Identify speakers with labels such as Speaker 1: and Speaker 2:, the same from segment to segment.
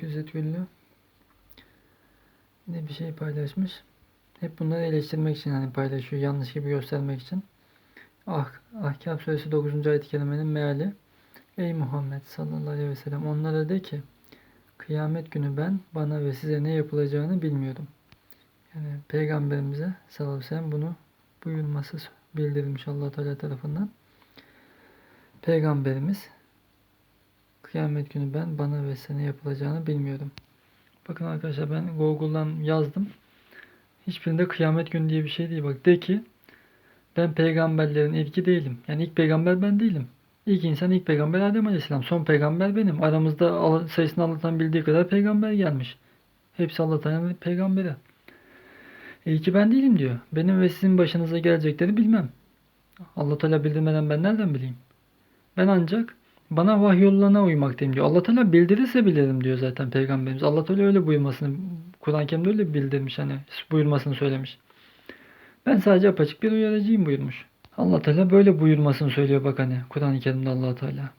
Speaker 1: Güllü yine bir şey paylaşmış. Hep bunları eleştirmek için hani paylaşıyor. Yanlış gibi göstermek için. Ah, Ahkam Suresi 9. ayet-i meali. Ey Muhammed sallallahu aleyhi ve sellem onlara de ki kıyamet günü ben bana ve size ne yapılacağını bilmiyordum. Yani peygamberimize sallallahu aleyhi ve sellem bunu buyurması bildirilmiş allah Teala tarafından. Peygamberimiz kıyamet günü ben bana ve ne yapılacağını bilmiyordum. Bakın arkadaşlar ben Google'dan yazdım. Hiçbirinde kıyamet günü diye bir şey değil. Bak de ki ben peygamberlerin ilki değilim. Yani ilk peygamber ben değilim. İlk insan ilk peygamber Adem Aleyhisselam. Son peygamber benim. Aramızda sayısını Allah'tan bildiği kadar peygamber gelmiş. Hepsi Allah'tan peygamberi. İlki ben değilim diyor. Benim ve sizin başınıza gelecekleri bilmem. Allah Teala bildirmeden ben nereden bileyim? Ben ancak bana vahyolulana uymaktayım diyor. Allah Teala bildirirse bilirim diyor zaten peygamberimiz. Allah Teala öyle buyurmasını Kur'an-ı Kerim'de öyle bildirmiş hani buyurmasını söylemiş. Ben sadece apaçık bir uyarıcıyım buyurmuş. Allah Teala böyle buyurmasını söylüyor bak hani Kur'an-ı Kerim'de Allah Teala.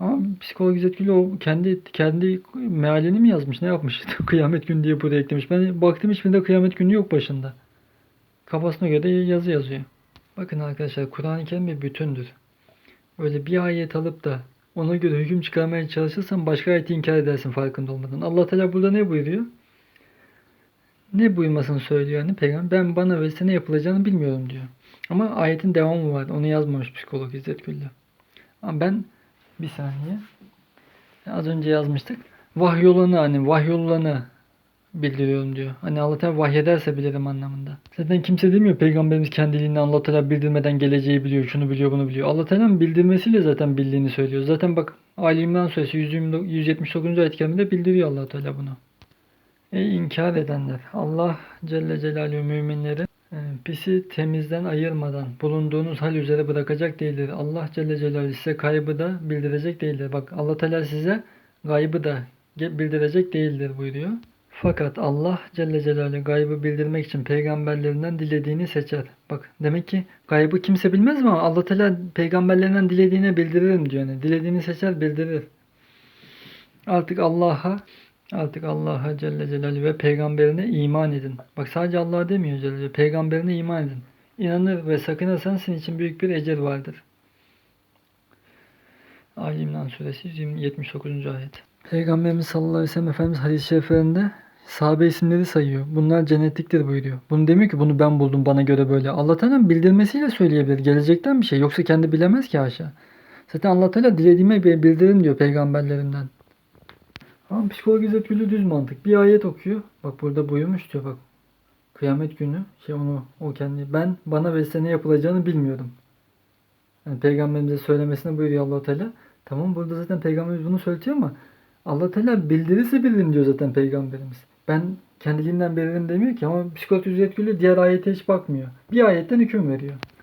Speaker 1: Ama psikolog İzzet o kendi kendi mealini mi yazmış ne yapmış? kıyamet günü diye buraya eklemiş. Ben baktım hiçbirinde kıyamet günü yok başında. Kafasına göre yazı yazıyor. Bakın arkadaşlar Kur'an-ı Kerim bir bütündür. Öyle bir ayet alıp da ona göre hüküm çıkarmaya çalışırsan başka ayeti inkar edersin farkında olmadan. Allah Teala burada ne buyuruyor? Ne buyurmasını söylüyor yani peygamber ben bana ve size ne yapılacağını bilmiyorum diyor. Ama ayetin devamı var. Onu yazmamış psikolog İzzet Güllü. Ama ben bir saniye. Az önce yazmıştık. Vahyolunu hani vahyolunu bildiriyorum diyor. Hani Allah Teala vahyederse bilirim anlamında. Zaten kimse demiyor peygamberimiz kendiliğinden Allah Teala bildirmeden geleceği biliyor, şunu biliyor, bunu biliyor. Allah Teala'nın bildirmesiyle zaten bildiğini söylüyor. Zaten bak Ali İmran suresi 129 179. ayet-i kerimede bildiriyor Allah Teala bunu. Ey inkar edenler! Allah Celle Celaluhu müminleri e, pisi temizden ayırmadan bulunduğunuz hal üzere bırakacak değildir. Allah Celle Celaluhu size kaybı da bildirecek değildir. Bak Allah Teala size gaybı da bildirecek değildir buyuruyor. Fakat Allah Celle Celaluhu gaybı bildirmek için peygamberlerinden dilediğini seçer. Bak demek ki gaybı kimse bilmez mi? Allah Teala peygamberlerinden dilediğine bildiririm diyor. Yani dilediğini seçer bildirir. Artık Allah'a Artık Allah'a Celle Celaluhu ve peygamberine iman edin. Bak sadece Allah'a demiyor Celle Celaluhu. Peygamberine iman edin. İnanır ve sakınırsan senin için büyük bir ecir vardır. Ali İmran suresi 179. ayet. Peygamberimiz sallallahu aleyhi ve sellem Efendimiz hadis-i şeriflerinde sahabe isimleri sayıyor. Bunlar cennetliktir buyuruyor. Bunu demiyor ki bunu ben buldum bana göre böyle. Allah Teala bildirmesiyle söyleyebilir. Gelecekten bir şey. Yoksa kendi bilemez ki haşa. Zaten Allah Teala dilediğime bildirin diyor peygamberlerinden. Ama psikolog İzzet Gülü düz mantık. Bir ayet okuyor. Bak burada buyurmuş diyor bak. Kıyamet günü şey onu o kendi ben bana ve size ne yapılacağını bilmiyordum. Yani peygamberimize söylemesine buyuruyor Allah Teala. Tamam burada zaten peygamberimiz bunu söyletiyor ama Allah Teala bildirirse bilirim diyor zaten peygamberimiz. Ben kendiliğinden bilirim demiyor ki ama psikolog İzzet Gülü diğer ayete hiç bakmıyor. Bir ayetten hüküm veriyor.